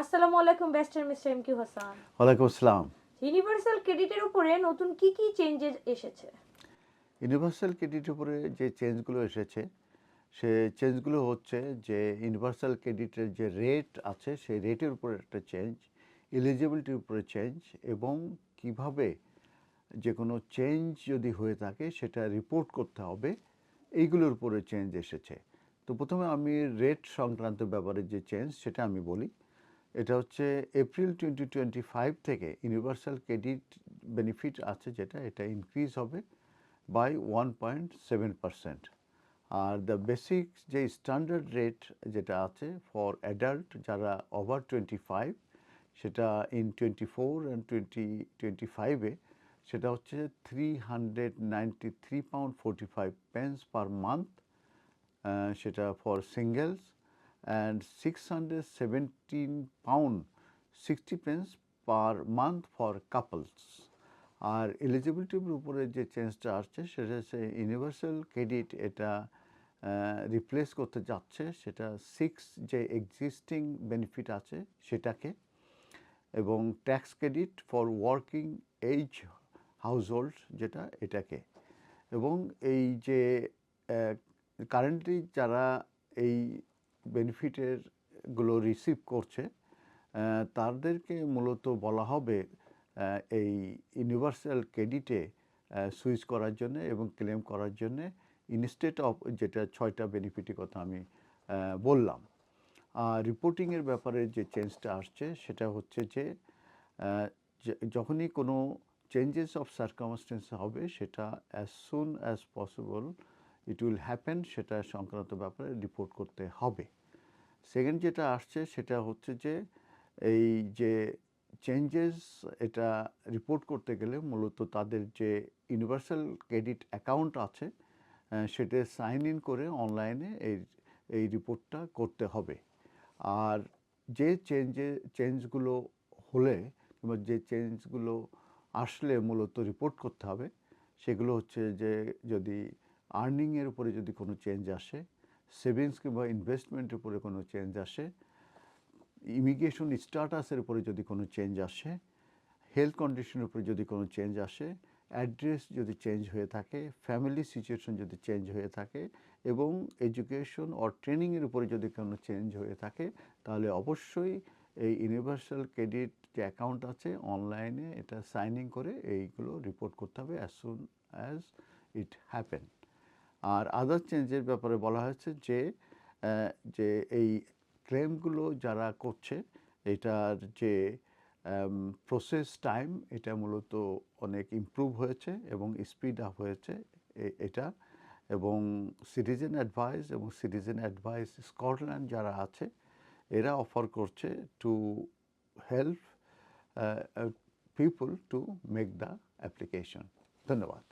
আসসালামু আলাইকুম বেস্টার মিস্টার এম কিউ হাসান ওয়ালাইকুম আসসালাম। ইউনিভার্সাল ক্রেডিটের উপরে নতুন কি কি চেঞ্জেস এসেছে? ইউনিভার্সাল ক্রেডিটের উপরে যে চেঞ্জগুলো এসেছে সে চেঞ্জগুলো হচ্ছে যে ইউনিভার্সাল ক্রেডিটের যে রেট আছে সেই রেটের উপরে একটা চেঞ্জ এলিজিবিলিটির উপরে চেঞ্জ এবং কীভাবে যে কোনো চেঞ্জ যদি হয়ে থাকে সেটা রিপোর্ট করতে হবে এইগুলোর উপরে চেঞ্জ এসেছে। তো প্রথমে আমি রেট সংক্রান্ত ব্যাপারে যে চেঞ্জ সেটা আমি বলি। এটা হচ্ছে এপ্রিল টোয়েন্টি টোয়েন্টি ফাইভ থেকে ইউনিভার্সাল ক্রেডিট বেনিফিট আছে যেটা, এটা ইনক্রিজ হবে by one point seven percent R the basic যে স্ট্যান্ডার্ড রেট যেটা আছে ফর অ্যাডাল্ট যারা ওভার টোয়েন্টি ফাইভ সেটা in twenty four and twenty twenty ফাইভে সেটা হচ্ছে three hundred ninety three pound forty five pence per month সেটা for singles hundred seventeen pound sixty pence per month for couples আর এলিজিবিলিটির উপরে যে চেঞ্জটা আসছে, সেটা হচ্ছে ইউনিভার্সাল ক্রেডিট এটা রিপ্লেস করতে যাচ্ছে। সেটা সিক্স যে এক্সিস্টিং বেনিফিট আছে, সেটাকে। এবং tax credit for working age household যেটা, এটাকে। এবং এই যে কারেন্টলি যারা এই বেনিফিটেরগুলো রিসিভ করছে তাদেরকে মূলত বলা হবে এই ইউনিভার্সাল ক্রেডিটে সুইচ করার জন্য এবং ক্লেম করার জন্য ইনস্টেট অফ যেটা ছয়টা বেনিফিটের কথা আমি বললাম। আর রিপোর্টিংয়ের ব্যাপারে যে চেঞ্জটা আসছে সেটা হচ্ছে যে- যখনই কোনো চেঞ্জেস অফ সার্কামস্টেন্স হবে সেটা as soon as possible it will happen সেটা সংক্রান্ত ব্যাপারে রিপোর্ট করতে হবে। সেকেন্ড যেটা আসছে, সেটা হচ্ছে যে, এই যে চেঞ্জেস এটা রিপোর্ট করতে গেলে মূলত তাদের যে ইউনিভার্সাল ক্রেডিট অ্যাকাউন্ট আছে সেটা সাইন ইন করে অনলাইনে এই এই রিপোর্টটা করতে হবে। আর যে চেঞ্জে চেঞ্জগুলো হলে কিংবা যে চেঞ্জগুলো আসলে মূলত রিপোর্ট করতে হবে, সেগুলো হচ্ছে যে যদি আর্নিংয়ের উপরে যদি কোনো চেঞ্জ আসে সেভিংস কিংবা ইনভেস্টমেন্টের উপরে কোনো চেঞ্জ আসে ইমিগ্রেশন স্ট্যাটাসের উপরে যদি কোনো চেঞ্জ আসে হেলথ কন্ডিশনের উপরে যদি কোনো চেঞ্জ আসে অ্যাড্রেস যদি চেঞ্জ হয়ে থাকে ফ্যামিলি সিচুয়েশন যদি চেঞ্জ হয়ে থাকে এবং এডুকেশন অর ট্রেনিংয়ের উপরে যদি কোনো চেঞ্জ হয়ে থাকে, তাহলে অবশ্যই এই ইউনিভার্সাল ক্রেডিট যে অ্যাকাউন্ট আছে অনলাইনে এটা সাইনিং করে এইগুলো রিপোর্ট করতে হবে as soon as it happen R other চেঞ্জের ব্যাপারে বলা হয়েছে যে যে এই ক্লেমগুলো যারা করছে, এটার যে প্রসেস টাইম এটা মূলত অনেক ইমপ্রুভ হয়েছে এবং স্পিড আপ হয়েছে এটা। এবং সিটিজেন অ্যাডভাইস এবং সিটিজেন অ্যাডভাইস স্কটল্যান্ড যারা আছে, এরা অফার করছে to help people to make the application ধন্যবাদ।